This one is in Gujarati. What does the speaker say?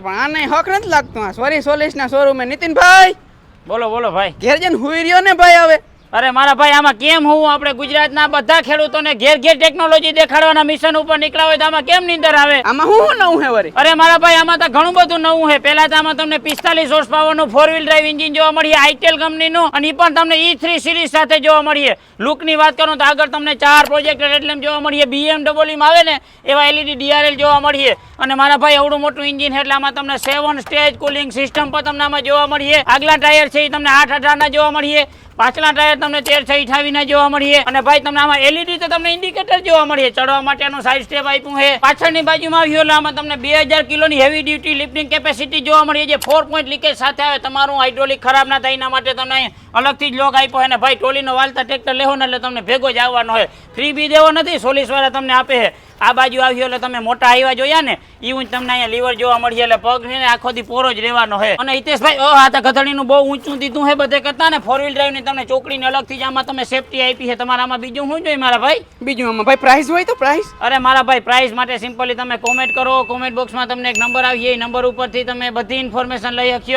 પણ આને હક નથી લાગતું આ સોરી સોલિસ ના શોરૂમે નીતિનભાઈ! બોલો બોલો ભાઈ. ઘેર જઈને હુઈ રહ્યો ને ભાઈ હવે. અરે મારા ભાઈ આમાં કેમ હું આપણે ગુજરાતના બધા ખેડૂતોને ઘેર ઘેર ટેકનોલોજી દેખાડવાના મિશન ઉપર નીકળ્યા હોય તો આમાં કેમ નીંદર આવે? આમાં હું નવું હે વરી? અરે મારા ભાઈ આમાં તો ઘણું બધું નવું છે પહેલા તો આમાં તમને પિસ્તાલીસ હોર્સ પાવરનું ફોર વ્હીલ ડ્રાઈવ એન્જિન જોવા મળીએ આઈટેલ કંપનીનું અને એ પણ તમને ઈ થ્રી સિરીઝ સાથે જોવા મળીએ. લુકની વાત કરું તો આગળ તમને ચાર પ્રોજેક્ટર એટલે જોવા મળીએ. બીએમડબલ્યુમાં આવે ને એવા એલઈડી ડીઆરએલ જોવા મળીએ. અને મારા ભાઈ એવડું મોટું ઇન્જિન એટલે આમાં તમને સેવન સ્ટેજ કુલિંગ સિસ્ટમ પણ તમને આમાં જોવા મળીએ. આગલા ટાયર છે એ તમને આઠ અઢારના જોવા મળીએ. પાછલા ટાયર તમને તેર છ અઠાવીના જોવા મળીએ. અને ભાઈ, તમને આમાં એલઈડી તો તમને ઇન્ડિકેટર જોવા મળીએ. ચડવા માટેનું સાઈડ સ્ટેપ આપ્યું છે. પાછળની બાજુમાં આવ્યું એટલે આમાં તમને બે હજાર કિલોની હેવી ડ્યુટી લિફ્ટિંગ કેપેસિટી જોવા મળીએ જે ફોર પોઈન્ટ લીકેજ સાથે આવે. તમારું હાઇડ્રોલિક ખરાબ ના થાય એના માટે તમને અલગથી જ લોક આપ્યો અને ભાઈ, ટોલીનો વાલતા ટ્રેક્ટર લેવો ને એટલે તમને ભેગો જ આવવાનો હોય ફ્રી બી દેવો નથી. સોલીસ વાળા તમને આપે છે. આ બાજુ આવ્યો એટલે તમે મોટા આવ્યા જોયા ને એવું તમને અહીંયા લીવર જોવા મળીએ એટલે પગ છે ને આખો દી પોરો જ રહેવાનો હે અને હિતેશભાઈ ઓ આ તો ગધડીનું બહુ ઊંચું દીધું હે બધે કરતા ને ફોર વ્હીલ ડ્રાઈવની તમને ચોકડીને અલગથી જ આમાં તમે સેફટી આપી છે. તમારા આમાં બીજું શું જોઈએ મારા ભાઈ? બીજું આમાં ભાઈ પ્રાઇસ હોય તો પ્રાઇસ અરે મારા ભાઈ પ્રાઇસ માટે સિમ્પલી તમે કોમેન્ટ કરો કોમેન્ટ બોક્સમાં તમને એક નંબર આવીએ એ નંબર ઉપરથી તમે બધી ઇન્ફોર્મેશન લઈ શકશો.